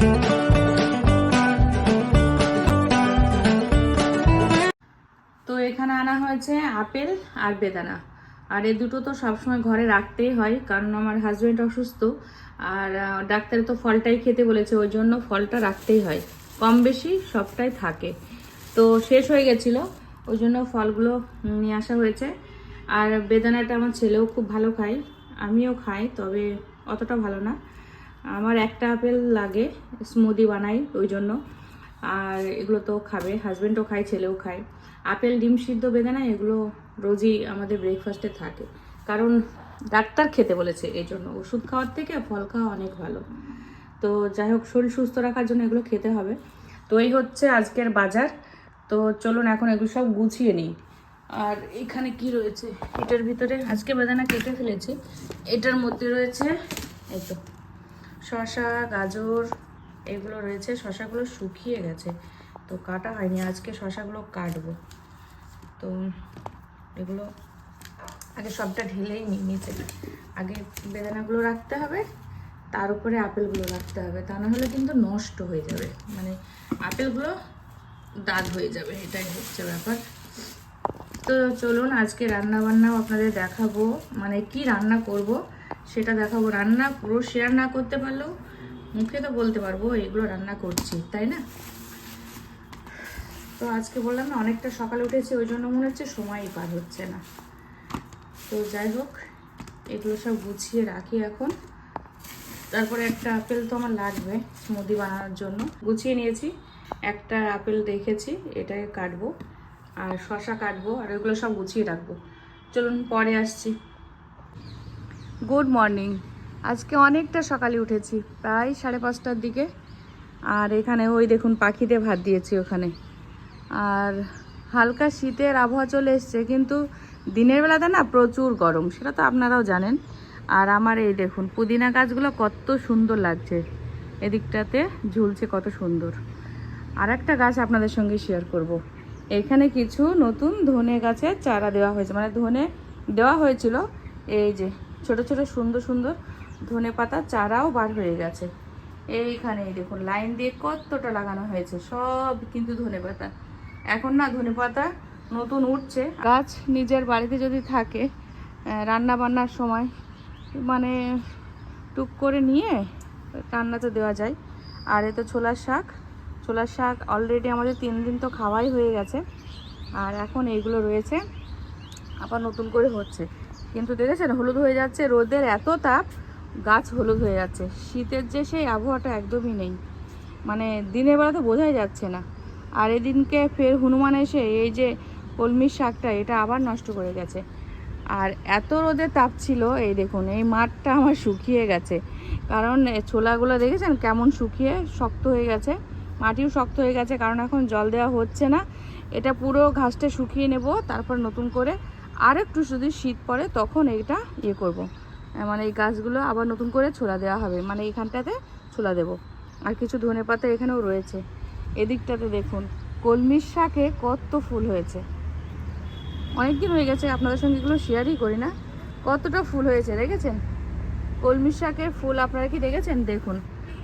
তো এখানে আনা হয়েছে আপেল আর বেদানা। আর এই দুটো তো সবসময় ঘরে রাখতেই হয়, কারণ আমার হাজব্যান্ড অসুস্থ, আর ডাক্তার তো ফলটাই খেতে বলেছে, ওই জন্য ফলটা রাখতেই হয়। কম বেশি সবটাই থাকে। তো শেষ হয়ে গেছিল, ওই জন্য ফলগুলো নিয়ে আসা হয়েছে। আর বেদানাটা আমার ছেলেও খুব ভালো খায়, আমিও খাই, তবে অতটা ভালো না। আমার একটা আপেল লাগে স্মুদি বানাই ওই জন্য। আর এগুলো তো খাবে হাজব্যান্ডও খায়, ছেলেও খায়। আপেল, ডিম সিদ্ধ, বেদানা, এগুলো রোজই আমাদের ব্রেকফাস্টে থাকে। কারণ ডাক্তার খেতে বলেছে এই জন্য। ওষুধ খাওয়ার থেকে ফল খাওয়া অনেক ভালো। তো যাই হোক, শরীর সুস্থ রাখার জন্য এগুলো খেতে হবে। তো এই হচ্ছে আজকের বাজার। তো চলুন এখন এগুলো সব গুছিয়ে নিই। আর এখানে কি রয়েছে? এটার ভিতরে আজকে বেদানা কেটে ফেলেছি। এটার মধ্যে রয়েছে, এই তো। শসা, গাজর এগুলো রয়েছে। শসাগুলো শুকিয়ে গেছে। তো কাটা হয়নি। আজকে শসাগুলো কাটবো। তো এগুলো আগে সবটা ঢেলেই নিই, নিচে। আগে বেদানাগুলো রাখতে হবে। তার উপরে আপেলগুলো রাখতে হবে। তা না হলে কিন্তু নষ্ট হয়ে যাবে। মানে আপেলগুলো দাগ হয়ে যাবে। এটাই হচ্ছে ব্যাপার। তো চলুন, আজকে রান্না বান্নাও আপনাদের দেখাবো। মানে কি রান্না করব? সেটা দেখাবো। রান্না পুরো শেয়ার না করতে পারলেও মুখে তো বলতে পারব, এগুলো রান্না করছি, তাই না? তো আজকে বললাম না, অনেকটা সকালে উঠেছি, ওই জন্য মনে হচ্ছে সময়ই পার হচ্ছে না। তো যাই হোক, এগুলো সব গুছিয়ে রাখি এখন। তারপরে একটা আপেল তো আমার লাগবে স্মুদি বানানোর জন্য। গুছিয়ে নিয়েছি, একটা আপেল রেখেছি এটাকে কাটবো, আর শশা কাটবো, আর এগুলো সব গুছিয়ে রাখব। চলুন, পরে আসছি। গুড মর্নিং আজকে অনেকটা সকালে উঠেছি, প্রায় সাড়ে পাঁচটার দিকে। আর এখানে ওই দেখুন পাখিতে ভাত দিয়েছি ওখানে। আর হালকা শীতের আবহাওয়া চলে এসছে, কিন্তু দিনের বেলাতে না প্রচুর গরম, সেটা তো আপনারাও জানেন। আর আমার এই দেখুন পুদিনা গাছগুলো কত সুন্দর লাগছে, এদিকটাতে ঝুলছে কত সুন্দর। আর একটা গাছ আপনাদের সঙ্গে শেয়ার করব। এখানে কিছু নতুন ধনে গাছের চারা দেওয়া হয়েছে মানে ধনে দেওয়া হয়েছিল, এই যে ছোট ছোট সুন্দর সুন্দর ধনে পাতা চারাও বার হয়ে গেছে। এইখানে এই দেখুন, লাইন দিয়ে কতটা লাগানো হয়েছে, সব কিন্তু ধনে পাতা। এখন না ধনে পাতা নতুন উঠছে। গাছ নিজের বাড়িতে যদি থাকে রান্না বান্নার সময় মানে টুক করে নিয়ে রান্নাতে দেওয়া যায়। আর এ তো ছোলার শাক। ছোলার শাক অলরেডি আমাদের তিন দিন তো খাওয়াই হয়ে গেছে। আর এখন এইগুলো রয়েছে, আবার নতুন করে হচ্ছে। কিন্তু দেখেছেন, হলুদ হয়ে যাচ্ছে, রোদের এত তাপ, গাছ হলুদ হয়ে যাচ্ছে। শীতের যে সেই আবহাওয়াটা একদমই নেই। মানে দিনের বেলা তো বোঝাই যাচ্ছে না। আর এদিনকে ফের হনুমান এসে এই যে কলমির শাকটা, এটা আবার নষ্ট করে গেছে। আর এত রোদে তাপ ছিল, এই দেখুন, এই মাঠটা আমার শুকিয়ে গেছে। কারণ ছোলাগুলো দেখেছেন কেমন শুকিয়ে শক্ত হয়ে গেছে? মাটিও শক্ত হয়ে গেছে, কারণ এখন জল দেওয়া হচ্ছে না। এটা পুরো ঘাসটা শুকিয়ে নেব, তারপর নতুন করে আর একটু যদি শীত পড়ে, তখন এটা ইয়ে করব। মানে এই গাছগুলো আবার নতুন করে ছোলা দেওয়া হবে। মানে এইখানটাতে ছোলা দেব। আর কিছু ধনে পাতা এখানেও রয়েছে। এদিকটাতে দেখুন, কলমির শাকে কত ফুল হয়েছে। অনেক দিন হয়ে গেছে, আপনাদের সঙ্গে এগুলো শেয়ারই করি না। কতটা ফুল হয়েছে, দেখেছেন? কলমি শাকের ফুল, আপনারা কি দেখেছেন? দেখুন,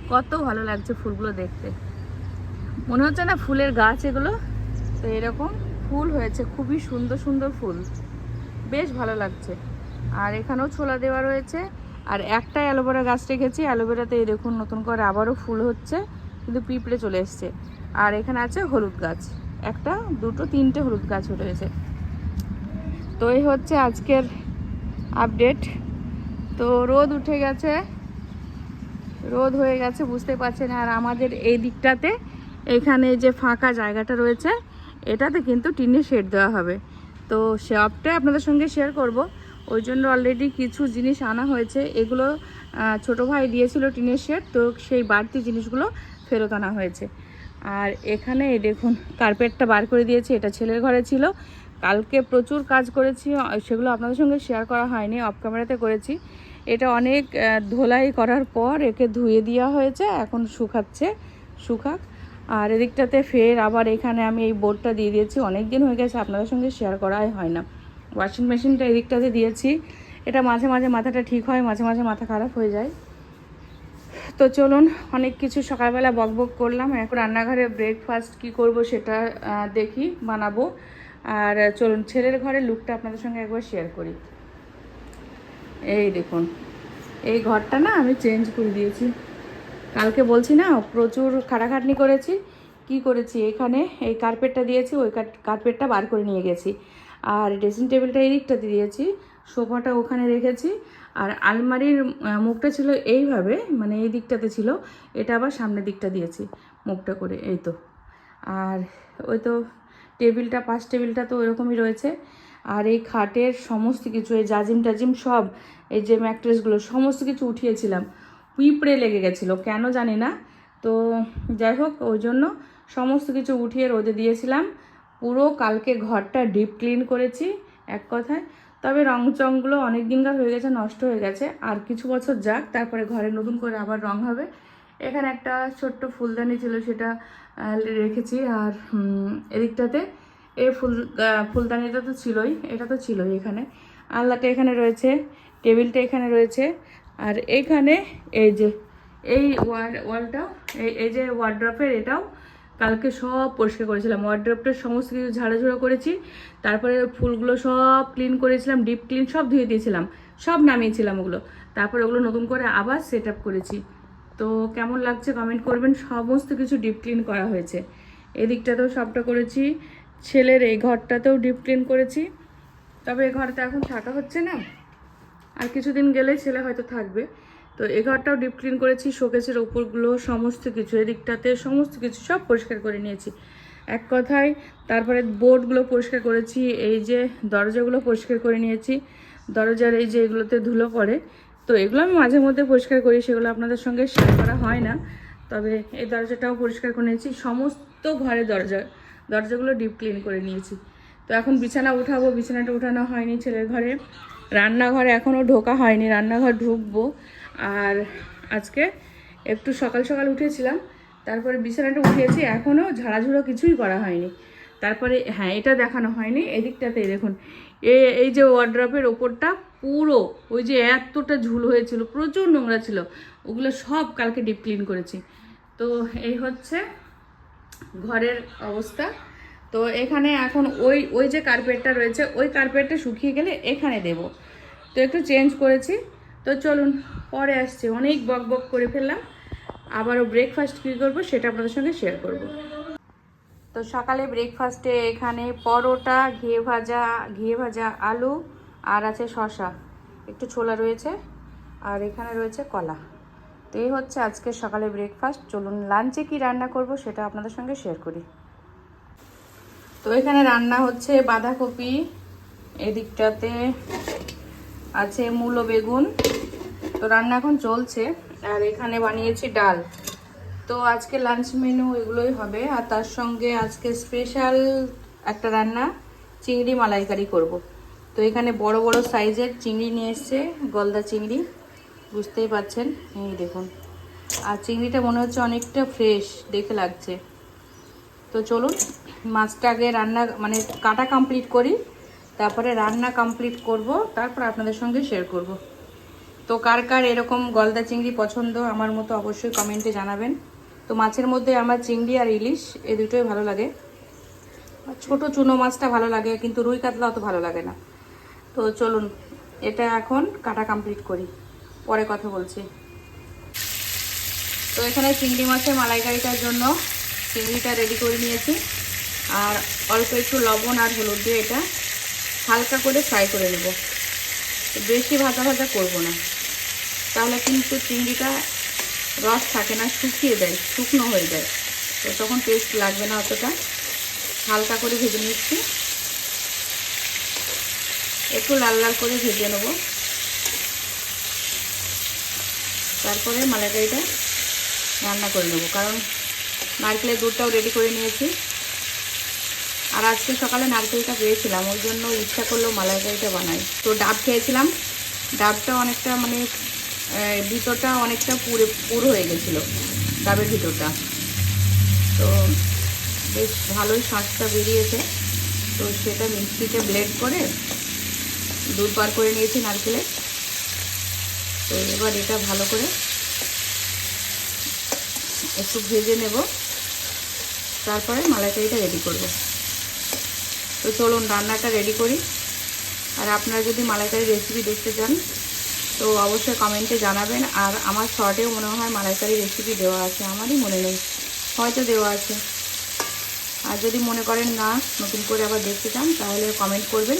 কত ভালো লাগছে ফুলগুলো দেখতে। মনে হচ্ছে না ফুলের গাছ এগুলো? তো এরকম ফুল হয়েছে, খুবই সুন্দর সুন্দর ফুল। বেশ ভালো লাগছে। আর এখানেও ছোলা দেওয়া রয়েছে। আর একটা অ্যালোভেরা গাছ রেখেছি। অ্যালোভেরাতে এই দেখুন নতুন করে আবারও ফুল হচ্ছে, কিন্তু পিঁপড়ে চলে এসছে। আর এখানে আছে হলুদ গাছ। একটা, দুটো, তিনটে হলুদ গাছ রয়েছে তো এই হচ্ছে আজকের আপডেট। তো রোদ উঠে গেছে। রোদ হয়ে গেছে, বুঝতে পারছেন। আর আমাদের এই দিকটাতে এখানে যে ফাঁকা জায়গাটা রয়েছে, এটাতে কিন্তু টিনের শেড দেওয়া হবে। তো সবটাই আপনাদের সঙ্গে শেয়ার করব। ওই জন্য অলরেডি কিছু জিনিস আনা হয়েছে। এগুলো ছোট ভাই দিয়েছিল টিনের শেড, তো সেই বাড়তি জিনিসগুলো ফেরত আনা হয়েছে। আর এখানে দেখুন কার্পেটটা বার করে দিয়েছি, এটা ছেলের ঘরে ছিল। কালকে প্রচুর কাজ করেছি সেগুলো আপনাদের সঙ্গে শেয়ার করা হয়নি অফ ক্যামেরাতে করেছি। এটা অনেক ধোলাই করার পর একে ধুয়ে দেওয়া হয়েছে, এখন শুকাচ্ছে, শুকাক। আর এদিকটাতে ফের আবার এখানে আমি এই বোর্ডটা দিয়ে দিয়েছি। অনেক দিন হয়ে গেছে, আপনাদের সঙ্গে শেয়ার করাই হয় না। ওয়াশিং মেশিনটা এদিকটাতে দিয়েছি। এটা মাঝে মাঝে মাথাটা ঠিক হয়, মাঝে মাঝে মাথা খারাপ হয়ে যায়। তো চলুন, অনেক কিছু সকালবেলা বকবক করলাম। এখন রান্নাঘরে ব্রেকফাস্ট কি করব সেটা দেখি, বানাবো। আর চলুন, ছেলের ঘরের লুকটা আপনাদের সঙ্গে একবার শেয়ার করি। এই দেখুন, এই ঘরটা না আমি চেঞ্জ করে দিয়েছি। কালকে বলছি না, প্রচুর খাটাখাটনি করেছি। কি করেছি? এখানে এই কার্পেটটা দিয়েছি, ওই কার্পেটটা বার করে নিয়ে গেছি। আর ড্রেসিং টেবিলটা এই দিকটাতে দিয়েছি, সোফাটা ওখানে রেখেছি। আর আলমারির মুখটা ছিল এইভাবে মানে এই দিকটাতে ছিল, এটা আবার সামনের দিকটা দিয়েছি, মুখটা করে, এই তো। আর ওই তো টেবিলটা, পাশ টেবিলটা তো ওইরকমই রয়েছে। আর এই খাটের সমস্ত কিছু, এই জাজিম টাজিম সব, এই যে ম্যাট্রেসগুলো, সমস্ত কিছু উঠিয়েছিলাম। পিঁপড়ে লেগে গেছিল, কেন জানি না। তো যাই হোক, ওই জন্য সমস্ত কিছু উঠিয়ে রোদে দিয়েছিলাম। পুরো কালকে ঘরটা ডিপ ক্লিন করেছি, এক কথায়। তবে রং চংগুলো অনেক দিনকার হয়ে গেছে, নষ্ট হয়ে গেছে। আর কিছু বছর যাক, তারপরে ঘরে নতুন করে আবার রং হবে। এখানে একটা ছোট্ট ফুলদানি ছিল, সেটা রেখেছি। আর এদিকটাতে এই ফুল ফুলদানিটা তো ছিলই, এটা তো ছিলই এখানে। আলনাটা এখানে রয়েছে, টেবিলটা এখানে রয়েছে। আর এইখানে এই যে, এই ওয়াল ওয়ালটাও এই এই যে ওয়ার্ড্রপের এটাও কালকে সব পরিষ্কার করেছিলাম। ওয়ার্ড্রপটার সমস্ত কিছু ঝাড়াঝুড়ো করেছি, তারপরে ফুলগুলো সব ক্লিন করেছিলাম ডিপ ক্লিন সব ধুয়ে দিয়েছিলাম, সব নামিয়েছিলাম ওগুলো। তারপরে ওগুলো নতুন করে আবার সেট আপ করেছি। তো কেমন লাগছে কমেন্ট করবেন, সমস্ত কিছু ডিপ ক্লিন করা হয়েছে। এদিকটাতেও সবটা করেছি, ছেলের এই ঘরটাতেও ডিপ ক্লিন করেছি। তবে এই ঘরটা এখন থাকা হচ্ছে না? আর কিছুদিন গেলে ছেলে হয়তো থাকবে। তো এই ঘরটাও ডিপ ক্লিন করেছি শোকেসের ওপরগুলো সমস্ত কিছু, এদিকটাতে সমস্ত কিছু সব পরিষ্কার করে নিয়েছি। এক কথায়, তারপরে বোর্ডগুলো পরিষ্কার করেছি, এই যে দরজাগুলো পরিষ্কার করে নিয়েছি। দরজার এই যে এগুলোতে ধুলো পড়ে, তো এগুলো আমি মাঝে মধ্যে পরিষ্কার করি, সেগুলো আপনাদের সঙ্গে শেয়ার করা হয় না। তবে এই দরজাটাও পরিষ্কার করে নিয়েছি, সমস্ত ঘরে দরজা, দরজাগুলো ডিপ ক্লিন করে নিয়েছি। তো এখন বিছানা উঠাবো, বিছানাটা উঠানো হয়নি ছেলের ঘরে। রান্নাঘরে এখনও ঢোকা হয়নি, রান্নাঘর ঢুকবো। আর আজকে একটু সকাল সকাল উঠেছিলাম, তারপরে বিছানাটা উঠিয়েছি এখনও ঝাড়াঝুড়ো কিছুই করা হয়নি। তারপরে হ্যাঁ এটা দেখানো হয়নি এদিকটাতে দেখুন। এ, এই যে ওয়ার্ড্রপের ওপরটা পুরো, ওই যে এতটা ঝুল হয়েছিল, প্রচুর নোংরা ছিল, ওগুলো সব কালকে ডিপ ক্লিন করেছি। তো এই হচ্ছে ঘরের অবস্থা। তো এখানে এখন ওই ওই যে কার্পেটটা রয়েছে, ওই কার্পেটটা শুকিয়ে গেলে এখানে দেব। তো একটু চেঞ্জ করেছি। তো চলুন, পরে আসছি। অনেক বক বক করে ফেললাম। আবারও ব্রেকফাস্ট কী করব সেটা আপনাদের সঙ্গে শেয়ার করব। তো সকালে ব্রেকফাস্টে এখানে পরোটা, ঘিয়ে ভাজা ঘিয়ে ভাজা আলু, আর আছে শশা একটু ছোলা রয়েছে, আর এখানে রয়েছে কলা। তো এই হচ্ছে আজকে সকালে ব্রেকফাস্ট চলুন লাঞ্চে কি রান্না করব সেটা আপনাদের সঙ্গে শেয়ার করি। তো এখানে রান্না হচ্ছে বাঁধাকপি, এদিকটাতে আছে মূলো বেগুন। তো রান্না এখন চলছে, আর এখানে বানিয়েছি ডাল। তো আজকে লাঞ্চ মেনু এগুলোই হবে, আর তার সঙ্গে আজকে স্পেশাল একটা রান্না, চিংড়ি মালাইকারি করব। তো এখানে বড় বড় সাইজের চিংড়ি নিয়ে এসছে, গলদা চিংড়ি। বুঝতেই পাচ্ছেন? এই দেখুন। আর চিংড়িটা মনে হচ্ছে অনেকটা ফ্রেশ দেখে লাগছে। তো চলুন। মাছটা আগে রান্না মানে কাটা কমপ্লিট করি, তারপরে রান্না কমপ্লিট করব, তারপর আপনাদের সঙ্গে শেয়ার করব। তো কার কার এরকম গলদা চিংড়ি পছন্দ আমার মতো অবশ্যই কমেন্টে জানাবেন। তো মাছের মধ্যে আমার চিংড়ি আর ইলিশ, এ দুটোই ভালো লাগে। ছোট চুনো মাছটা ভালো লাগে, কিন্তু রুই কাতলা অত ভালো লাগে না। তো চলুন, এটা এখন কাটা কমপ্লিট করি। পরে কথা বলছি। তো এখানে চিংড়ি মাছের মালাইকারিটার জন্য চিংড়িটা রেডি করে নিয়েছি। আর অল্প একটু লবণ আর হলুদ দিয়ে এটা হালকা করে ফ্রাই করে নেব। বেশি ভাজা ভাজা করব না। তাহলে কিন্তু চিংড়িটা রস থাকে না, শুকিয়ে দেয় শুকনো হয়ে যায়। তো তখন টেস্ট লাগবে না অতটা। হালকা করে ভেজে নিচ্ছি। একটু লাল লাল করে ভেজে নেব। তারপরে মালাইকারিটা রান্না করে নেব, কারণ নারকেলের দুধটাও রেডি করে নিয়েছি। আর আজকে সকালে নারকেলটা পেয়েছিলাম ওই জন্য ইচ্ছা করল মালাইকারিটা বানাই। তো ডাব খেয়েছিলাম, ডাবটা অনেকটা মানে ভিতরটা অনেকটা পুরে পুরো হয়ে গেছিল, ডাবের ভিতরটা। তো বেশ ভালোই শাঁসটা বেরিয়েছে। তো সেটা মিক্সিতে ব্লেড করে দুধ বার করে নিয়েছি নারকেলের তো এবার এটা ভালো করে একটু ভেজে নেব। তারপরে মালাইকারিটা রেডি করব। তো চলুন রান্নাটা রেডি করি। আর আপনারা যদি মালাইকারি রেসিপি দেখতে চান, তো অবশ্যই কমেন্টে জানাবেন। আর আমার শর্টেও মনে হয় মালাইকারি রেসিপি দেওয়া আছে, আমারই মনে নেই। হয়তো দেওয়া আছে। আর যদি মনে করেন না, নতুন করে আবার দেখতে চান, তাহলে কমেন্ট করবেন।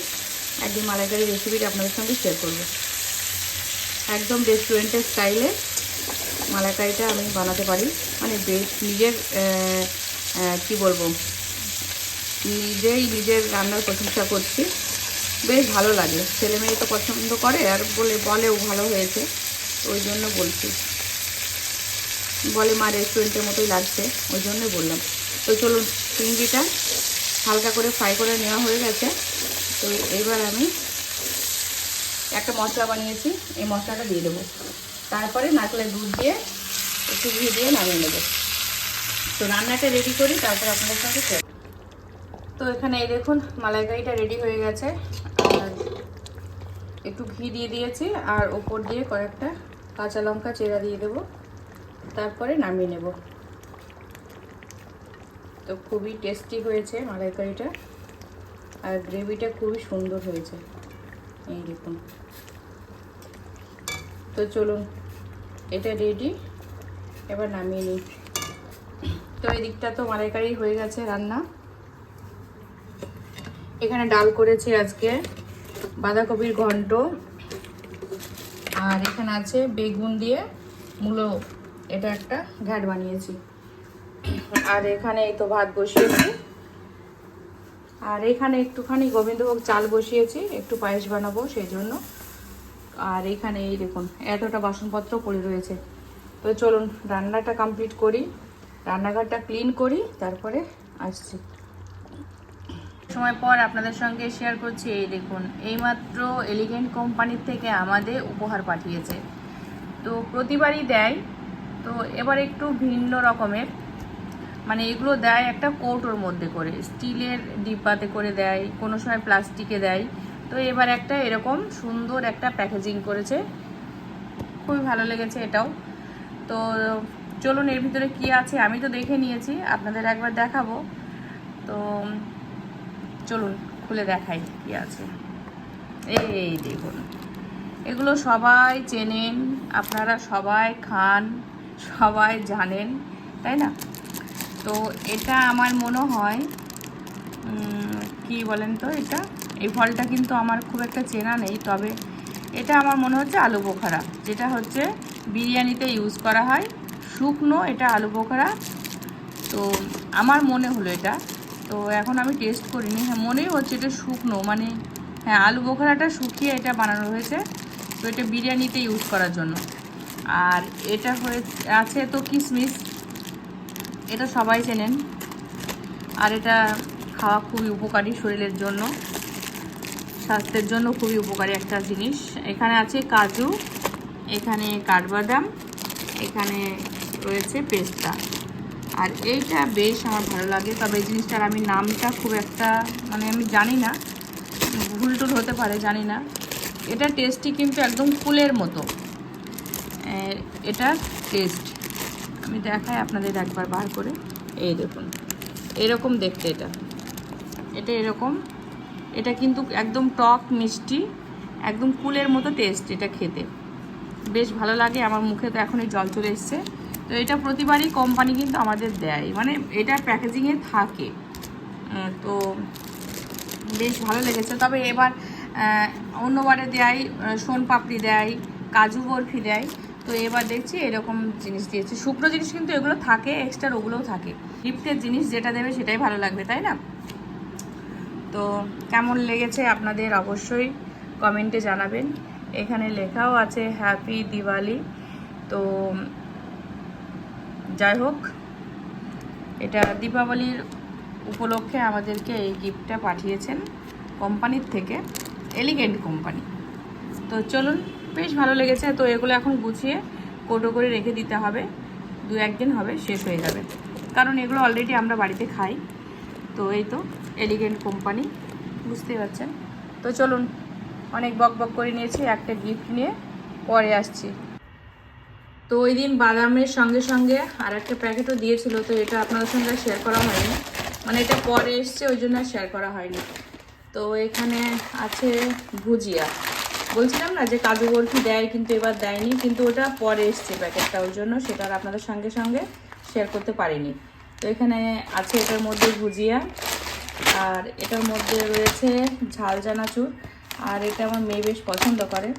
একদিন মালাইকারি রেসিপিটা আপনাদের সঙ্গে শেয়ার করব। একদম রেস্টুরেন্টের স্টাইলে মালাইকারিটা আমি বানাতে পারি। মানে নিজের কি বলব? নিজেই নিজের রান্নার প্রশংসা করছি। বেশ ভালো লাগে। ছেলে মেয়ে তো পছন্দ করে আর বলে, বলেও ভালো হয়েছে। ওই জন্য বলছি। বলে মা রেস্টুরেন্টের মতোই লাগছে, ওই জন্য বললাম। তো চলুন, চিংড়িটা হালকা করে ফ্রাই করে নেওয়া হয়ে গেছে। তো এবার আমি একটা মশলা বানিয়েছি, এই মশলাটা দিয়ে দেবো। তারপরে নারকেলের দুধ দিয়ে একটু ঘি দিয়ে নামিয়ে নেব। তো রান্নাটা রেডি করি, তারপর আপনাদের সঙ্গে। তো এখানে এই দেখুন, মালাইকারিটা রেডি হয়ে গেছে। আর একটু ঘি দিয়ে দিয়েছি, আর ওপর দিয়ে কয়েকটা কাঁচা লঙ্কা চেরা দিয়ে দেবো। তারপরে নামিয়ে নেব। তো খুবই টেস্টি হয়েছে মালাইকারিটা, আর গ্রেভিটা খুবই সুন্দর হয়েছে। এই দেখুন। তো চলুন, এটা রেডি এবার নামিয়ে নিই। তো এই দিকটা তো মালাইকারি হয়ে গেছে রান্না। এখানে ডাল করেছি আজকে, বাঁধাকপির ঘন্ট, আর এখানে আছে বেগুন দিয়ে মূলো, এটা একটা ঘ্যাট বানিয়েছি। আর এখানে এই তো ভাত বসিয়েছি। আর এখানে একটুখানি গোবিন্দভোগ চাল বসিয়েছি, একটু পায়েস বানাবো সেই জন্য আর এখানে এই দেখুন, এতটা বাসনপত্র পড়ে রয়েছে। তো চলুন, রান্নাটা কমপ্লিট করি। রান্নাঘরটা ক্লিন করি, তারপরে আসছি। সময় পর আপনাদের সঙ্গে শেয়ার করছি। এই দেখুন, এইমাত্র এলিগেন্ট কোম্পানির থেকে আমাদের উপহার পাঠিয়েছে। তো প্রতিবারই দেয়। তো এবার একটু ভিন্ন রকমের। মানে এগুলো দেয় একটা কৌটোর মধ্যে করে। স্টিলের ডিব্বাতে করে দেয়, কোনো সময় প্লাস্টিকে দেয়। তো এবার একটা এরকম সুন্দর একটা প্যাকেজিং করেছে। খুবই ভালো লেগেছে এটাও। তো চলুন এর ভিতরে কি আছে আমি তো দেখে নিয়েছি। আপনাদের একবার দেখাবো। তো চলুন খুলে দেখাই কি আছে। এই দেখুন। এগুলো সবাই চেনেন, আপনারা সবাই খান, সবাই জানেন, তাই না? তো এটা আমার মনে হয় কি বলেন তো এটা? এই ফলটা কিন্তু আমার খুব একটা চেনা নেই, তবে এটা আমার মনে হচ্ছে আলু বোখারা, যেটা হচ্ছে বিরিয়ানিতে ইউজ করা হয়। শুকনো এটা আলু বোখারা। তো আমার মনে হলো এটা। তো এখন আমি টেস্ট করিনি। হ্যাঁ মনেই হচ্ছে এটা শুকনো মানে হ্যাঁ আলু বোখারাটা শুকিয়ে এটা বানানো হয়েছে। তো এটা বিরিয়ানিতে ইউজ করার জন্য। আর এটা হয়ে, আছে তো কিশমিশ এটা সবাই চেনেন। আর এটা খাওয়া খুবই উপকারী শরীরের জন্য। স্বাস্থ্যের জন্য খুবই উপকারী একটা জিনিস। এখানে আছে কাজু, এখানে কাঠবাদাম, এখানে রয়েছে পেস্তা। আর এইটা বেশ আমার ভালো লাগে। তবে এই জিনিসটার আমি নামটা খুব একটা মানে আমি জানি না। ভুল টুল হতে পারে, জানি না। এটা টেস্টই কিন্তু একদম ফুলের মতো। এটা টেস্ট আমি দেখাই আপনাদের একবার বার করে। এই দেখুন। এরকম দেখতে এটা। এটা এরকম। এটা কিন্তু একদম টক, মিষ্টি, একদম কুলের মতো টেস্ট এটা খেতে। বেশ ভালো লাগে। আমার মুখে তো এখনই জল চলে এসছে। তো এটা প্রতিবারই কোম্পানি কিন্তু আমাদের দেয়। মানে এটা প্যাকেজিংয়ে থাকে। তো বেশ ভালো লেগেছে। তবে এবার অন্যবারে দেয় সোন পাপড়ি দেয়, কাজু বরফি দেয়। তো এবার দেখছি এরকম জিনিস দিয়েছে। শুকনো জিনিস কিন্তু এগুলো থাকে এক্সট্রা ওগুলোও থাকে। গিফটের জিনিস যেটা দেবে সেটাই ভালো লাগবে, তাই না? তো কেমন লেগেছে আপনাদের অবশ্যই কমেন্টে জানাবেন। এখানে লেখাও আছে হ্যাপি দিওয়ালি তো যাই হোক, এটা দীপাবলির উপলক্ষে আমাদেরকে এই গিফটটা পাঠিয়েছেন কোম্পানির থেকে এলিগেন্ট কোম্পানি তো চলুন, বেশ ভালো লেগেছে। তো এগুলো এখন গুছিয়ে কোটো করে রেখে দিতে হবে। দু একদিন হবে, শেষ হয়ে যাবে। কারণ এগুলো অলরেডি আমরা বাড়িতে খাই। তো এই তো এলিগেন্ট কোম্পানি বুঝতে পারছেন? তো চলুন, অনেক বক বক করে নিয়েছি, একটা গিফট নিয়ে পরে আসছি। তো ওই দিন বাদামের সঙ্গে সঙ্গে আর একটা প্যাকেটও দিয়েছিল, তো এটা আপনাদের সঙ্গে শেয়ার করা হয়নি। মানে এটা পরে এসছে, ওই জন্য শেয়ার করা হয়নি। তো এখানে আছে ভুজিয়া। বলছিলাম না যে কাজু বরফি দেয় কিন্তু এবার দেয়নি, কিন্তু ওটা পরে এসছে প্যাকেটটা, ওই জন্য সেটা আর আপনাদের সঙ্গে সঙ্গে শেয়ার করতে পারিনি। তো এখানে আছে এটার মধ্যে ভুজিয়া, আর এটার মধ্যে রয়েছে ঝাল চানাচুর আর এটা আমার মেয়ে বেশ পছন্দ করে।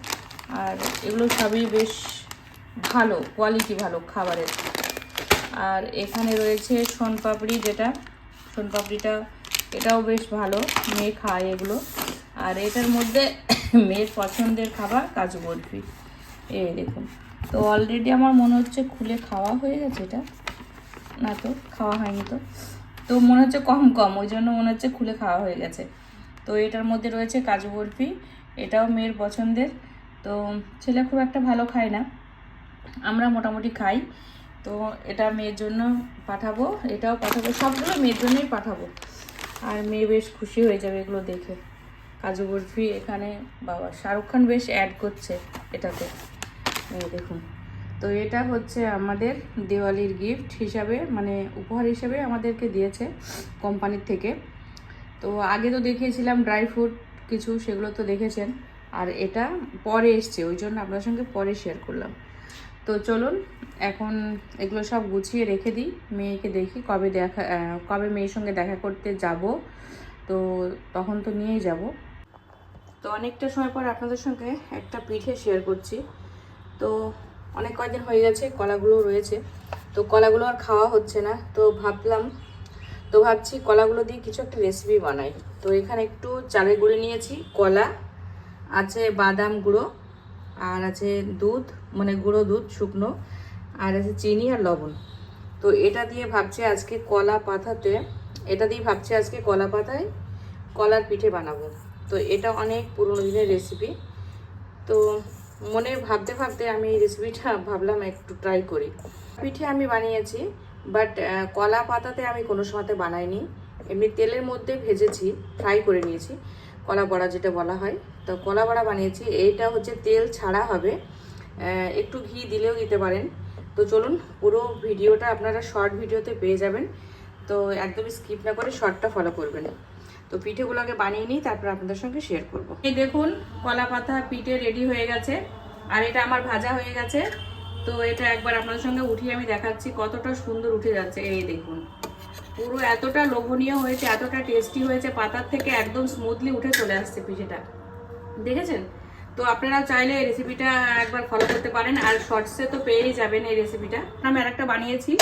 আর এগুলো সবই বেশ ভালো কোয়ালিটি ভালো খাবারের। আর এখানে রয়েছে সোনপাপড়ি যেটা, সোনপাপড়িটা, এটাও বেশ ভালো, মেয়ে খায় এগুলো। আর এটার মধ্যে মেয়ের পছন্দের খাবার কাজু বরফি। এই দেখুন, তো অলরেডি আমার মনে হচ্ছে খুলে খাওয়া হয়ে গেছে এটা। না তো, খাওয়া হয়নি তো। তো মনে হচ্ছে কম কম, ওই জন্য মনে হচ্ছে খুলে খাওয়া হয়ে গেছে। তো এটার মধ্যে রয়েছে কাজু বরফি, এটাও মেয়ের পছন্দের। তো ছেলে খুব একটা ভালো খায় না। আমরা মোটামুটি খাই। তো এটা মেয়ের জন্য পাঠাবো, এটাও পাঠাবো, সবগুলো মেয়ের জন্যই পাঠাবো। আর মেয়ে বেশ খুশি হয়ে যাবে এগুলো দেখে। কাজু বরফি এখানে, বাবা, শাহরুখ খান বেশ অ্যাড করছে এটাতে। দেখুন। তো এটা হচ্ছে আমাদের দেওয়ালির গিফট হিসাবে মানে উপহার হিসাবে আমাদেরকে দিয়েছে কোম্পানির থেকে। তো আগে তো দেখিয়েছিলাম ড্রাই ফ্রুট কিছু, সেগুলো তো দেখেছেন। আর এটা পরে এসছে, ওই জন্য আপনার সঙ্গে পরে শেয়ার করলাম। তো চলুন, এখন এগুলো সব গুছিয়ে রেখে দিই, মেয়েকে দেখি কবে দেখা কবে মেয়ের সঙ্গে দেখা করতে যাব। তো তখন তো নিয়েই যাব। তো অনেকটা সময় পর আপনাদের সঙ্গে একটা পিঠে শেয়ার করছি। তো অনেক কয়দিন হয়ে গেছে কলাগুলো রয়েছে। তো কলাগুলো আর খাওয়া হচ্ছে না, তো ভাবলাম, তো ভাবছি কলাগুলো দিয়ে কিছু একটা রেসিপি বানাই। তো এখানে একটু চালের গুঁড়ো নিয়েছি, কলা, আছে বাদাম গুঁড়ো আর আছে দুধ মানে গুঁড়ো দুধ, শুকনো, আর আছে চিনি আর লবণ। তো এটা দিয়ে ভাবছি আজকে কলা পাতাতে, এটা দিয়ে ভাবছি আজকে কলা পাতায় কলার পিঠে বানাবো। তো এটা অনেক পুরোনো দিনের রেসিপি তো মনে ভাবতে ভাবতে আমি এই রেসিপিটা ভাবলাম একটু ট্রাই করি। পিঠে আমি বানিয়েছি বাট কলা পাতাতে আমি কোনো সময়তে বানাইনি। এমনি তেলের মধ্যে ভেজেছি ফ্রাই করে নিয়েছি। কলা বড়া যেটা বলা হয়। তো কলা বড়া বানিয়েছি। এইটা হচ্ছে তেল ছাড়া হবে। একটু ঘি দিলেও দিতে পারেন। তো চলুন, পুরো ভিডিওটা আপনারা শর্ট ভিডিওতে পেয়ে যাবেন। তো একদমই স্কিপ না করে শর্টটা ফলো করবেন। তো পিঠেগুলোকে বানিয়ে নিই, তারপর আপনাদের সঙ্গে শেয়ার করব। এই দেখুন, কলা পাতা পিঠে রেডি হয়ে গেছে। আর এটা আমার ভাজা হয়ে গেছে। তো এটা একবার আপনাদের সঙ্গে উঠিয়ে আমি দেখাচ্ছি, কতটা সুন্দর উঠে যাচ্ছে। এই দেখুন। পুরো এতটা লোভনীয় হয়েছে, এতটা টেস্টি হয়েছে, পাতার থেকে একদম স্মুথলি উঠে চলে আসছে পিঠেটা। দেখেছেন? তো আপনারা চাইলে এই রেসিপিটা একবার ফলো করতে পারেন, আর শর্টসে তো পেয়েই যাবেন এই রেসিপিটা আমি আরেকটা বানিয়েছি,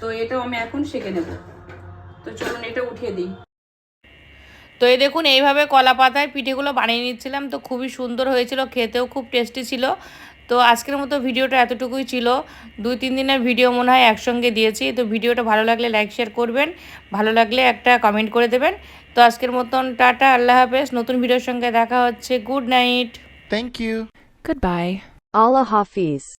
তো এটাও আমি এখন শিখে নেব। তো চলুন এটা উঠিয়ে দিই। তো এই দেখুন, এইভাবে কলা পাতায় পিঠেগুলো বানিয়ে নিচ্ছিলাম, তো খুবই সুন্দর হয়েছিল, খেতেও খুব টেস্টি ছিল। তো আজকের মতো ভিডিওটা এতটুকুই ছিল। দুই তিন দিনের ভিডিও মনে হয় একসঙ্গে দিয়েছি। তো ভিডিওটা ভালো লাগলে লাইক শেয়ার করবেন। ভালো লাগলে একটা কমেন্ট করে দেবেন। তো আজকের মতন টাটা আল্লাহ হাফেজ। নতুন ভিডিওর সঙ্গে দেখা হচ্ছে। Good night. Thank you good bye Allah Hafiz.